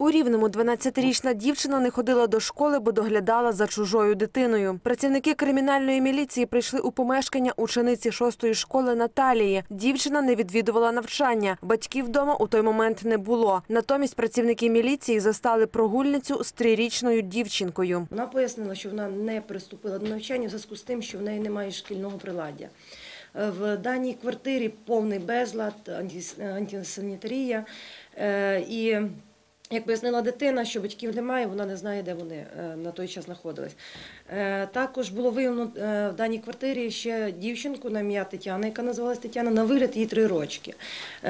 У Рівному 12-річна дівчина не ходила до школи, бо доглядала за чужою дитиною. Працівники кримінальної міліції прийшли у помешкання учениці шостої школи Наталії. Дівчина не відвідувала навчання. Батьків вдома у той момент не було. Натомість працівники міліції застали прогульницю з трирічною дівчинкою. Вона пояснила, що вона не приступила до навчання в зв'язку з тим, що в неї немає шкільного приладдя. Е, В даній квартирі повний безлад, антис- антисанітарія. Е, І як пояснила дитина, що батьків немає, вона не знає, де вони е, на той час знаходились. Е, Також було виявлено е, в даній квартирі ще дівчинку на ім'я Тетяна, яка називалась Тетяна, на вигляд їй три рочки.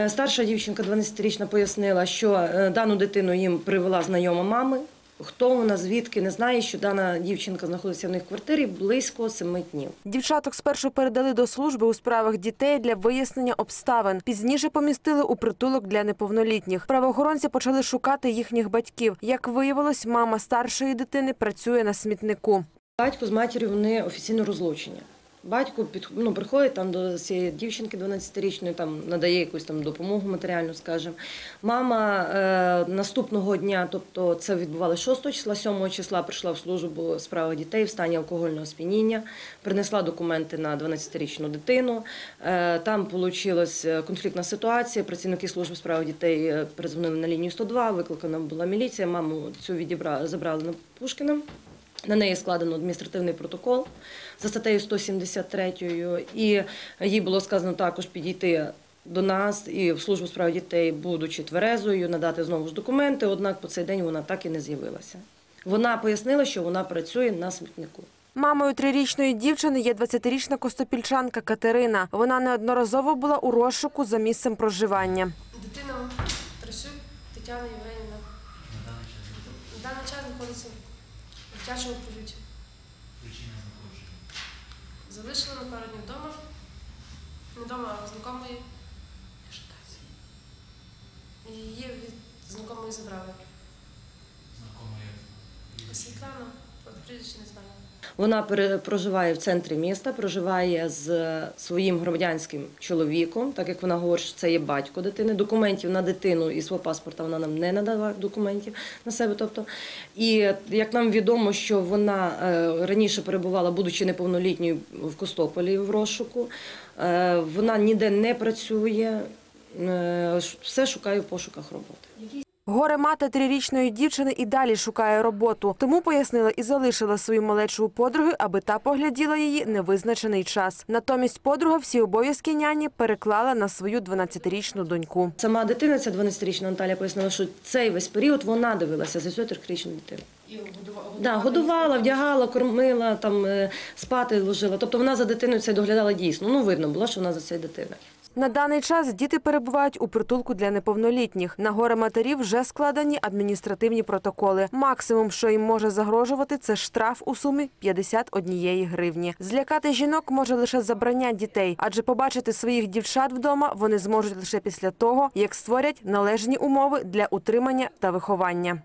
Старша дівчинка, 12-річна, пояснила, що дану дитину їм привела знайома мами. Хто вона, звідки, не знає, що дана дівчинка знаходиться в них в квартирі близько семи днів. Дівчаток спершу передали до служби у справах дітей для вияснення обставин. Пізніше помістили у притулок для неповнолітніх. Правоохоронці почали шукати їхніх батьків. Як виявилось, мама старшої дитини працює на смітнику. Батько з матір'ю вони офіційно розлучені. Батько під, ну, приходить там до цієї дівчинки 12-річної, там надає якусь там допомогу матеріальну, скажімо. Мама е, наступного дня, тобто це відбувалося 6 числа, 7 числа прийшла в службу у справах дітей в стані алкогольного сп'яніння, принесла документи на 12-річну дитину. Е, там вийшла конфліктна ситуація. Працівники служби у справах дітей е, перезвонили на лінію 102, викликана була міліція. Маму цю відібрали, забрали на Пушкіна. На неї складено адміністративний протокол за статтею 173, і їй було сказано також підійти до нас і в службу справ дітей, будучи тверезою, надати знову ж документи. Однак по цей день вона так і не з'явилася. Вона пояснила, що вона працює на смітнику. Мамою трирічної дівчини є 20-річна костопільчанка Катерина. Вона неодноразово була у розшуку за місцем проживання. Дитина Трисюк Тетяна Євгенівна на даний час знаходиться в дитячому. Причина знаходження. Залишила на пару днів вдома. Не вдома, а знайомої. Її від знайомої забрали. Знакомої. Світлана, прізвище не знаю. Вона проживає в центрі міста, проживає з своїм громадянським чоловіком, так як вона говорить, що це є батько дитини. Документів на дитину і свого паспорта вона нам не надала документів на себе. Тобто, і як нам відомо, що вона е, раніше перебувала, будучи неповнолітньою в Костополі в розшуку, е, вона ніде не працює, е, все шукає в пошуках роботи. Горе мати трирічної дівчини і далі шукає роботу. Тому пояснила і залишила свою малечу у подруги, аби та погляділа її невизначений час. Натомість подруга всі обов'язки няні переклала на свою 12-річну доньку. Сама дитина, ця 12-річна Наталя пояснила, що цей весь період вона дивилася за цю трирічну дитину. І годувала. Да, годувала, вдягала, кормила, там е, спати ложила. Тобто вона за дитиною це доглядала дійсно. Ну видно було, що вона за цією дитиною. На даний час діти перебувають у притулку для неповнолітніх. На горе матерів вже складені адміністративні протоколи. Максимум, що їм може загрожувати, це штраф у сумі 51 гривні. Злякати жінок може лише забрання дітей, адже побачити своїх дівчат вдома вони зможуть лише після того, як створять належні умови для утримання та виховання.